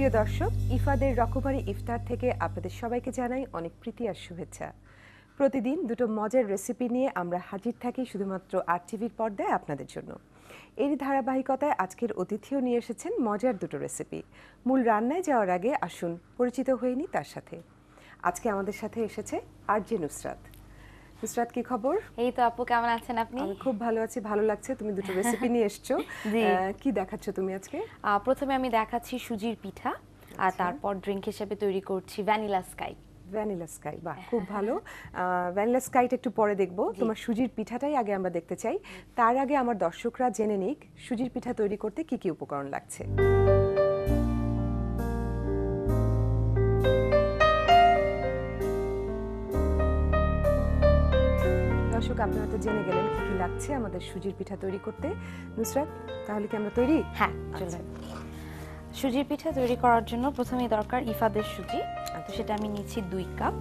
প্রিয় দর্শক, ইফাদের রকমারি ইফতার থেকে আপনাদের সবাইকে জানাই অনেক প্রীতি আর শুভেচ্ছা। প্রতিদিন দুটো মজার রেসিপি নিয়ে আমরা হাজির থাকি শুধুমাত্র আর টিভির পর্দায় আপনাদের জন্য। এরই ধারাবাহিকতায় আজকের অতিথিও নিয়ে এসেছেন মজার দুটো রেসিপি মূল রান্নায় যাওয়ার আগে আসুন, পরিচিত হয়নি তার সাথে। আজকে আমাদের সাথে এসেছে আর জে নুসরাত। নুসরাত কি খবর? এই তো আপু কেমন আছেন আপনি? আমি খুব ভালো আছি ভালো লাগছে তুমি দুটো রেসিপি নিয়ে এসছো। কি দেখাচ্ছ তুমি আজকে? প্রথমে আমি দেখাচ্ছি সুজির পিঠা আর তারপর ড্রিঙ্ক হিসেবে তৈরি করছি ভ্যানিলা স্কাই ভ্যানিলা স্কাই বাহ খুব ভালো। ভ্যানিলা স্কাইটা একটু পরে দেখব। তোমার সুজির পিঠাটাই আগে আমরা দেখতে চাই। তার আগে আমার দর্শকরা জেনে নিক সুজির পিঠা তৈরি করতে কি কি উপকরণ লাগছে। দর্শক আপনারা তো জেনে গেলেন কি কি লাগছে আমাদের সুজির পিঠা তৈরি করতে। নুসরাত তাহলে কি আমরা তৈরি? হ্যাঁ চলুন। সুজির পিঠা তৈরি করার জন্য প্রথমেই দরকার ইফাদের সুজি। তো সেটা আমি নিচ্ছি দুই কাপ।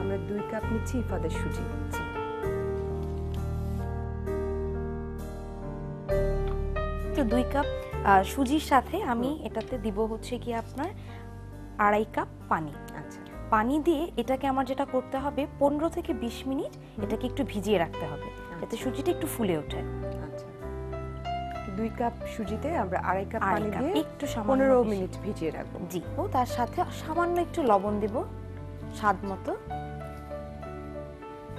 আমরা দুই কাপ নিচ্ছি ইফাদের সুজি। তো দুই কাপ সুজির সাথে আমি এটাতে দিব হচ্ছে কি আপনার আড়াই কাপ পানি। আচ্ছা। পানি দিয়ে এটাকে আমার যেটা করতে হবে পনেরো থেকে বিশ মিনিট এটাকে একটু ভিজিয়ে রাখতে হবে। যাতে সুজিটা একটু ফুলে ওঠে। আচ্ছা। দুই কাপ সুজিতে আমরা আড়াই কাপ পানি দিয়ে একটু পনেরো মিনিট ভিজিয়ে রাখব। জি। ও তার সাথে সামান্য একটু লবণ দেব স্বাদ মতো।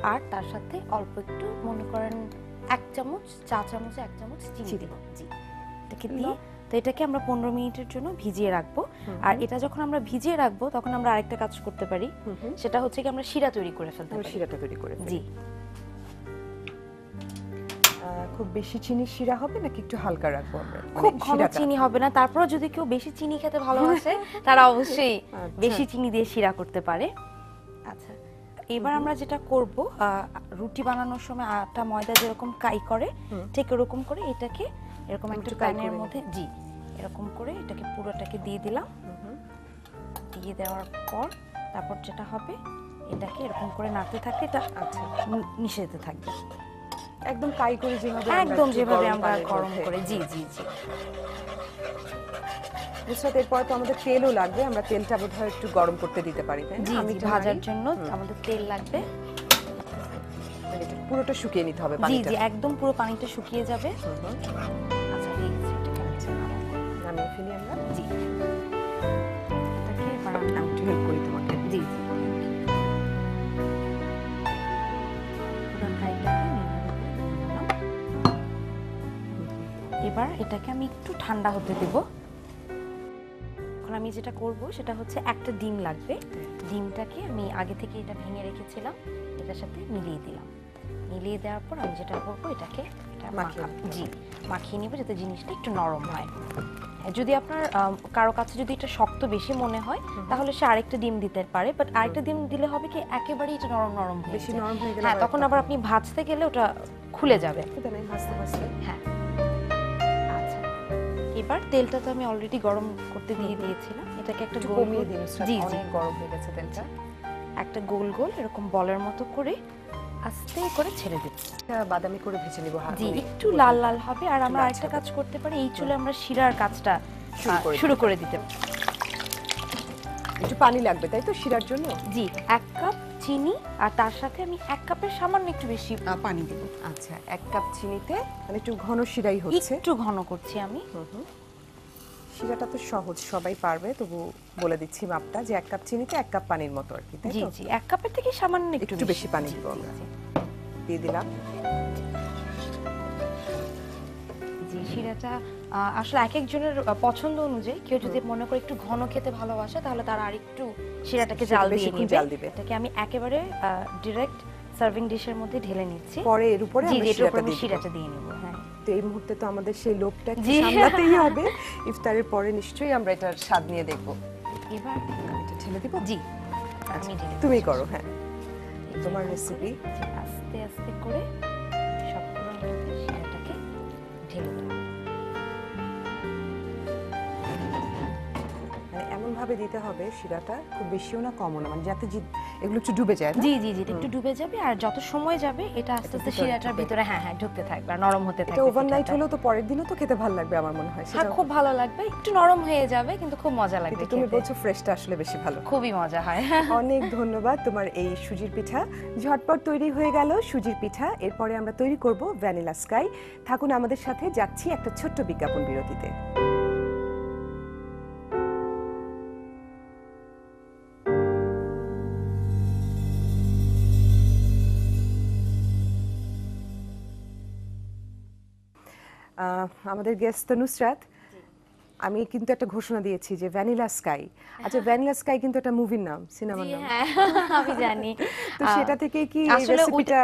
আর তার সাথে অল্প একটু মনে করেন এক চামচ চা চামচে এক চামচ চিনি। দেব। জি। এটাকে দিয়ে তো এটাকে আমরা পনেরো মিনিটের জন্য ভিজিয়ে রাখব। আর এটা যখন আমরা ভিজিয়ে রাখব তখন আমরা আরেকটা কাজ করতে পারি। সেটা হচ্ছে কি আমরা শিরা তৈরি করে ফেলতে পারি। শিরাটা তৈরি করে জি। খুব বেশি চিনি শিরা হবে নাকি একটু হালকা রাখব আমরা? মানে খুব ঘন চিনি হবে না তারপরে যদি কেউ বেশি চিনি খেতে ভালোবাসে তারা অবশ্যই আচ্ছা। বেশি চিনি দিয়ে শিরা করতে পারে। আচ্ছা। এবার আমরা যেটা করব রুটি বানানোর সময় আটা ময়দা যেরকম কাই করে ঠিক এরকম করে এটাকে এরকম একটা প্যানের মধ্যে জি। এরকম করে এটাকে পুরোটাকে দিয়ে দিলাম। দিয়ে দেওয়ার পর তারপর যেটা হবে এটাকে এরকম করে নাড়তে থাকলে এটা আচ্ছা। মি- মিশে যেতে থাকবে। একদম কাই করে যেভাবে একদম যেভাবে আমরা গরম করে জি জি জি। নুসরাত এরপরে তো আমাদের তেলও লাগবে আমরা তেলটা বোধহয় একটু গরম করতে দিতে পারি তাই না? জি আমি ভাজার জন্য আমাদের তেল লাগবে। মানে পুরোটা শুকিয়ে নিতে হবে জি জি একদম পুরো পানিটা শুকিয়ে যাবে। ফেলি আমরা জি। এটাকে এবার আমরা আমি একটু হেল্প করি তোমাকে। জি জি পুরো ফ্রাইটাকে নিলাম। এবার এটাকে আমি একটু ঠান্ডা হতে দেব। এখন আমি যেটা করব সেটা হচ্ছে একটা ডিম লাগবে। ডিমটাকে আমি আগে থেকে এটা ভেঙে রেখেছিলাম এটার সাথে মিলিয়ে দিলাম। মিলিয়ে দেওয়ার পর আমি যেটা করব এটাকে এটা মাখিয়ে জি মাখিয়ে নিব যাতে জিনিসটা একটু নরম হ্যাঁ, যদি আপনার কারও কাছে যদি এটা শক্ত বেশি মনে হয় তাহলে সে আরেকটা ডিম দিতে পারে। বাট আরেকটা ডিম দিলে হবে কি একেবারেই এটা নরম নরম হয়ে বেশি নরম হয়ে গেলে হ্যাঁ তখন আবার আপনি ভাজতে গেলে ওটা খুলে যাবে। ভাজতে ভাজতে। হ্যাঁ। আচ্ছা। এবার তেলটা তো আমি অলরেডি গরম করতে দিয়ে দিয়েছিলাম। এটাকে একটা গোল কমিয়ে গোল- দিন জি জি। গরম হয়ে গেছে তেলটা। একটা গোল গোল এরকম বলের মতো করে আস্তে করে ছেড়ে এটা বাদামি করে ভেজে নিব হাত জি একটু লাল লাল হবে আর আমরা আরেকটা কাজ করতে পারি এই চুলে আমরা শিরার কাজটা শুরু করে দিতে একটু পানি লাগবে তাই তো শিরার জন্য? জি এক কাপ চিনি আর তার সাথে আমি এক কাপের সামান্য একটু বেশি পানি দেব। আচ্ছা। এক কাপ চিনিতে মানে একটু ঘন শিরাই হচ্ছে। একটু ঘন করছি আমি। হুম। শিরাটা তো সহজ সবাই পারবে তবু বলে দিচ্ছি মাপটা যে এক কাপ চিনিতে এক কাপ পানির মতো আর কি তাই জি তো? জি এক কাপের থেকে সামান্য একটু বেশি পানি দিব আমরা। দিয়ে দিলাম। জি শিরাটা আসলে এক একজনের পছন্দ অনুযায়ী কেউ যদি মনে করে একটু ঘন খেতে ভালোবাসে তাহলে তারা আর একটু শিরাটাকে জাল দিয়ে নেবে। জাল দিবে। এটাকে আমি একেবারে ডিরেক্ট সার্ভিং ডিশের মধ্যে ঢেলে নিচ্ছি। পরে এর উপরে জি জি আমি। শিরাটা দিয়ে নেব হ্যাঁ। তো এই মুহূর্তে তো আমাদের সেই লোকটা সামলাতেই হবে। ইফতারের পরে নিশ্চয়ই আমরা এটার স্বাদ নিয়ে দেখব। এবার আমি এটা ঢেলে দেব? জি। আমি তুমি করো হ্যাঁ। তোমার রেসিপি আস্তে আস্তে করে ভাবে দিতে হবে শিরাটা খুব বেশিও না কমও না। মানে যাতে এগুলো একটু ডুবে যায় জি জি জি একটু ডুবে যাবে আর যত সময় যাবে এটা আস্তে আস্তে শিরাটার ভিতরে হ্যাঁ হ্যাঁ ঢুকতে থাকবে আর নরম হতে থাকবে ওভারনাইট। হলেও তো পরের দিনও তো খেতে ভালো লাগবে আমার মনে হয় হ্যাঁ খুব ভালো লাগবে একটু নরম হয়ে যাবে কিন্তু খুব মজা লাগবে তুমি। বলছো ফ্রেশটা আসলে বেশি ভালো। খুবই মজা হয়। অনেক ধন্যবাদ তোমার এই সুজির পিঠা। ঝটপট তৈরি হয়ে গেল সুজির পিঠা এরপরে আমরা তৈরি করব ভ্যানিলা স্কাই। থাকুন আমাদের সাথে যাচ্ছি একটা ছোট্ট বিজ্ঞাপন বিরতিতে। আমাদের গেস্ট তো নুসরাত। আমি কিন্তু একটা ঘোষণা দিয়েছি যে ভ্যানিলা স্কাই আচ্ছা ভ্যানিলা স্কাই কিন্তু একটা মুভির নাম সিনেমার নাম। হ্যাঁ আমি জানি। তো সেটা থেকে কি রেসিপিটা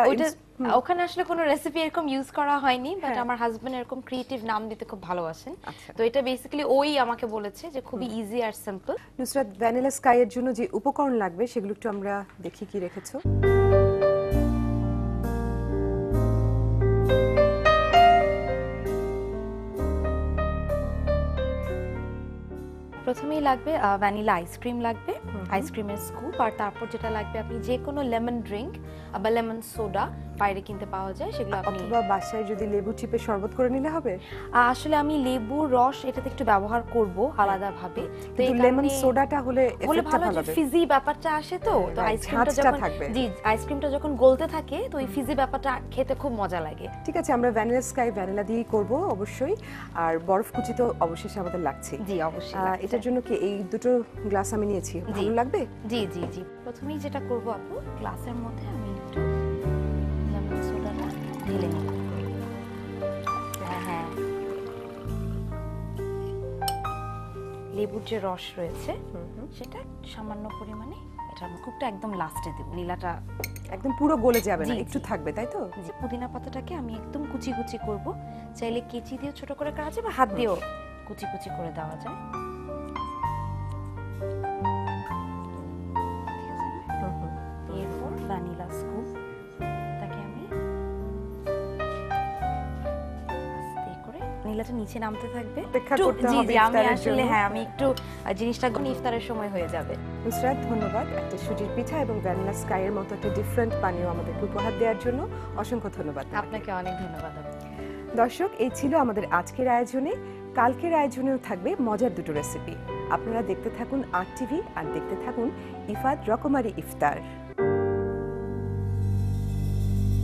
ওখানে আসলে কোনো রেসিপি এরকম ইউজ করা হয়নি বাট হ্যাঁ। আমার হাজবেন্ড এরকম ক্রিয়েটিভ নাম দিতে খুব ভালোবাসেন। আচ্ছা। তো এটা বেসিক্যালি ওই আমাকে বলেছে যে খুবই ইজি আর সিম্পল নুসরাত ভ্যানিলা স্কাই এর জন্য যে উপকরণ লাগবে সেগুলো একটু আমরা দেখি কি রেখেছো। প্রথমেই লাগবে ভ্যানিলা আইসক্রিম লাগবে আইসক্রিমের স্কুপ আর তারপর যেটা লাগবে আপনি যে কোনো লেমন ড্রিঙ্ক বা লেমন সোডা বাইরে কিনতে পাওয়া যায় সেগুলো আপনি অথবা বাসায় যদি লেবু চিপে শরবত করে নিলে হবে? আসলে আমি লেবুর রস এটাতে একটু ব্যবহার করব আলাদাভাবে। তো এই লেমন সোডাটা হলে হলে ভালো ফিজি ব্যাপারটা আসে তো তো আইসক্রিমটা যখন থাকবে। জি আইসক্রিমটা যখন গলতে থাকে তো ওই ফিজি ব্যাপারটা খেতে খুব মজা লাগে। ঠিক আছে আমরা ভ্যানিলা স্কাই ভ্যানিলা দিয়েই করব অবশ্যই। আর বরফ কুচি তো অবশেষে আমাদের লাগছে। জি অবশ্যই এটার জন্য কি এই দুটো গ্লাস আমি নিয়েছি? ভালো লাগবে? জি জি জি। প্রথমেই যেটা করব আপু গ্লাসের মধ্যে আমি একটু ঢেলে নিব হ্যাঁ হ্যাঁ। লেবুর যে রস রয়েছে সেটা সামান্য পরিমাণে এটা কুকটা একদম লাস্টে দেব। নীলাটা একদম পুরো গলে যাবে না একটু। থাকবে তাই তো? পুদিনা পাতাটাকে আমি একদম কুচি কুচি করব। চাইলে কেচি দিয়ে ছোট করে করা যায় বা হাত দিয়েও কুচি কুচি করে দেওয়া যায়। ভ্যানিলাটা নিচে নামতে থাকবে। জি জি আমি আসলে হ্যাঁ আমি একটু জিনিসটা ইফতারের সময় হয়ে যাবে। নুসরাত ধন্যবাদ। একটা সুজির পিঠা এবং ভ্যানিলা স্কাইয়ের মতো একটা ডিফারেন্ট পানীয় আমাদেরকে উপহার দেওয়ার জন্য অসংখ্য ধন্যবাদ আপনাকে অনেক ধন্যবাদ। দর্শক এই ছিল আমাদের আজকের আয়োজনে। কালকের আয়োজনেও থাকবে মজার দুটো রেসিপি আপনারা দেখতে থাকুন আর টিভি আর দেখতে থাকুন ইফাদ রকমারি ইফতার।